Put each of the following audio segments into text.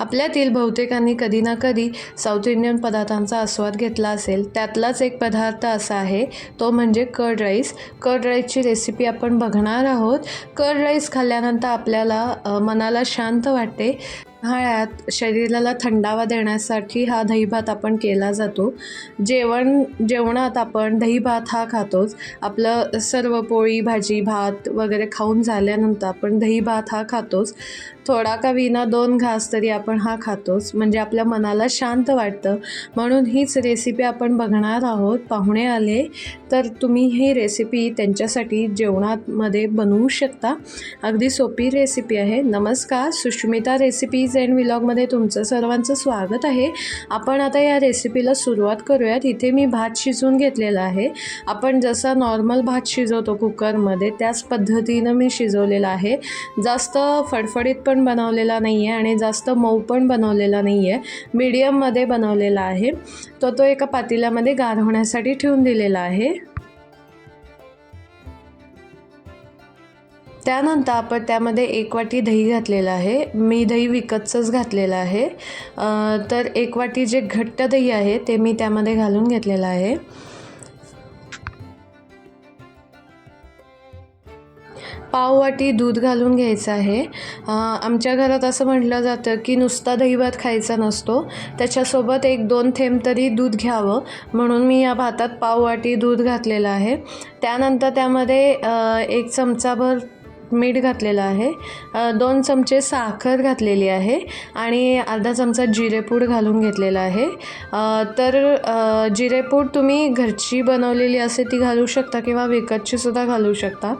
आपल्यातील बहुतेकांनी कधी ना कधी साऊथ इंडियन पदार्थांचा आस्वाद घेतला असेल. त्यातलाच एक पदार्थ असा आहे तो म्हणजे कर्ड राईस कर्ड राईसची रेसिपी आपण बघणार आहोत. कर्ड राईस खाल्ल्यानंतर आपल्याला मनाला शांत वाटते. उन्हाळ्यात शरीराला थंडावा देण्यासाठी हा दहीभात आपण केला जातो. जेवण जेवणात आपण दहीभात हा खातोच. आपलं सर्व पोळी भाजी भात वगैरे खाऊन झाल्यानंतर आपण दहीभात हा खातोच. थोडा का विना दोन घास तरी आपण हा खातोच. म्हणजे आपल्या मनाला शांत वाटतं. म्हणून हीच रेसिपी आपण बघणार आहोत. पाहुणे आले तर तुम्ही ही रेसिपी त्यांच्यासाठी जेवणामध्ये बनवू शकता. अगदी सोपी रेसिपी आहे. नमस्कार. सुष्मिता रेसिपीज अँड व्लॉगमध्ये तुमचं सर्वांचं स्वागत आहे. आपण आता या रेसिपीला सुरुवात करूयात. इथे मी भात शिजवून घेतलेला आहे. आपण जसा नॉर्मल भात शिजवतो कुकरमध्ये त्याच पद्धतीनं मी शिजवलेला आहे. जास्त फडफडीत पण बनवलेला नाही आहे आणि जास्त मऊ पण बनवलेला नाही आहे मीडियममध्ये बनवलेला आहे. तो तो एका पातेल्यामध्ये गार होण्यासाठी ठेवून दिलेला आहे. त्यानंतर आपण त्यामध्ये एक वाटी दही घातलेलं आहे. मी दही विकतचंच घातलेलं आहे. तर एक वाटी जे घट्ट दही आहे ते मी त्यामध्ये घालून घेतलेलं आहे. पाववाटी दूध घालून घ्यायचं आहे. आमच्या घरात असं म्हटलं जातं की नुसता दहीभात खायचा नसतो. त्याच्यासोबत एक दोन थेंब तरी दूध घ्यावं. म्हणून मी या भातात पाववाटी दूध घातलेलं आहे. त्यानंतर त्यामध्ये एक चमचाभर मीठ घातलेलं आहे. दोन चमचे साखर घातलेली आहे आणि अर्धा चमचा जिरेपूड घालून घेतलेला आहे. तर जिरेपूड तुम्ही घरची बनवलेली असे ती घालू शकता किंवा विकतची सुद्धा घालू शकता.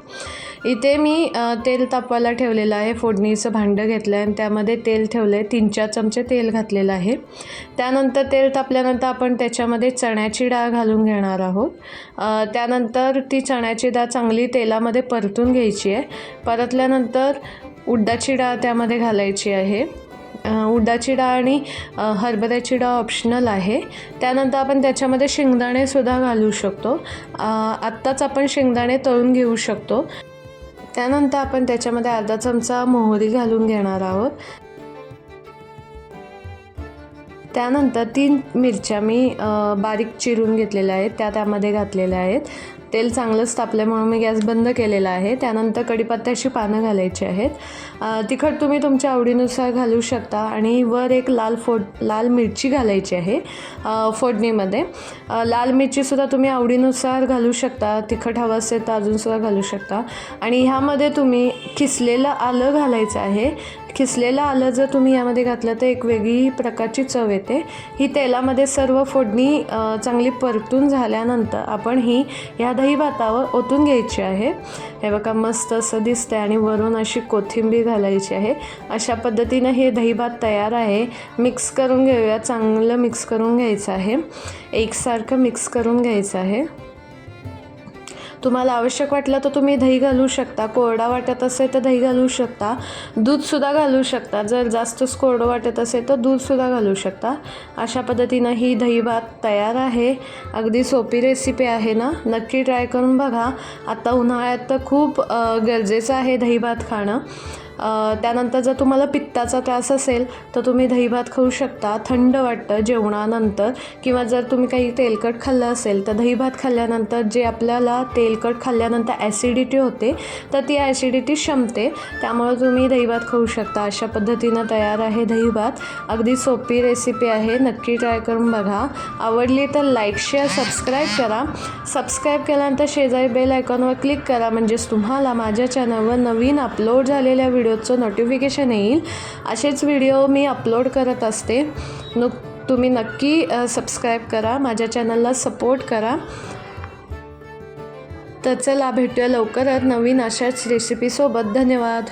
इथे मी तेल तापवायला ठेवलेलं आहे. फोडणीचं भांडं घेतलं आहे आणि त्यामध्ये तेल ठेवलं आहे तीन चार चमचे तेल घातलेलं आहे. त्यानंतर तेल तापल्यानंतर आपण त्याच्यामध्ये चण्याची डाळ घालून घेणार आहोत. त्यानंतर ती चण्याची डाळ चांगली तेलामध्ये परतून घ्यायची आहे. परतल्यानंतर उड्डाची डाळ त्यामध्ये घालायची आहे. अ, उडदाची डाळ आणि हरभऱ्याची डाळ ऑप्शनल आहे. त्यानंतर आपण त्याच्यामध्ये शेंगदाणेसुद्धा घालू शकतो. आत्ताच आपण शेंगदाणे तळून घेऊ शकतो. त्यानंतर आपण त्याच्यामध्ये अर्धा चमचा मोहरी घालून घेणार आहोत. त्यानंतर तीन मिरच्या मी बारीक चिरून घेतलेल्या आहेत त्या त्यामध्ये घातलेल्या आहेत. तेल चांगलंच तापल्यामुळं मी गॅस बंद केलेला आहे. त्यानंतर कढीपत्त्याची पानं घालायची आहेत. तिखट तुम्ही तुमच्या आवडीनुसार घालू शकता आणि वर एक लाल फोड लाल मिरची घालायची आहे फोडणीमध्ये. लाल मिरचीसुद्धा तुम्ही आवडीनुसार घालू शकता तिखट हवं असेल तर अजूनसुद्धा घालू शकता. आणि ह्यामध्ये तुम्ही किसलेलं आलं घालायचं आहे. खिसलेलं आलं जर तुम्ही यामध्ये घातलं तर एक वेगळी प्रकारची चव येते. ही तेलामध्ये सर्व फोडणी चांगली परतून झाल्यानंतर आपण ही ह्या दही भातावर ओतून घ्यायची आहे. हे बघा मस्त असं दिसतं आणि वरून अशी कोथिंबीर घालायची आहे. अशा पद्धतीनं हे दही भात तयार आहे. मिक्स करून घेऊया चांगलं मिक्स करून घ्यायचं आहे. एकसारखं मिक्स करून घ्यायचं आहे. तुम्हाला आवश्यक वाटलं तर तुम्ही दही घालू शकता. कोरडा वाटत असेल तर दही घालू शकता. दूधसुद्धा घालू शकता. जर जास्तच कोरडं वाटत असेल तर दूधसुद्धा घालू शकता. अशा पद्धतीनं ही दही भात तयार आहे. अगदी सोपी रेसिपी आहे ना? नक्की ट्राय करून बघा. आता उन्हाळ्यात तर खूप गरजेचं आहे दही भात खाणं. त्यानंतर जर तुम्हाला पित्ताचा त्रास असेल तर तुम्ही दहीभात खाऊ शकता. थंड वाटतं जेवणानंतर. किंवा जर तुम्ही काही तेलकट खाल्लं असेल तर दहीभात खाल्ल्यानंतर जे आपल्याला तेलकट खाल्ल्यानंतर ॲसिडिटी होते तर ती ॲसिडिटी शमते. त्यामुळे तुम्ही दहीभात खाऊ शकता. अशा पद्धतीनं तयार आहे दहीभात. अगदी सोपी रेसिपी आहे. नक्की ट्राय करून बघा. आवडली तर लाईक शेअर सबस्क्राईब करा. सबस्क्राईब केल्यानंतर शेजारी बेल आयकॉनवर क्लिक करा. म्हणजेच तुम्हाला माझ्या चॅनलवर नवीन अपलोड झालेल्या व्हिडिओचं नोटिफिकेशन येईल. असेच व्हिडिओ मी अपलोड करत असते. नुक तुम्ही नक्की सबस्क्राईब करा. माझ्या चॅनलला सपोर्ट करा. तर चला भेटूया लवकरच नवीन अशाच रेसिपीसोबत धन्यवाद.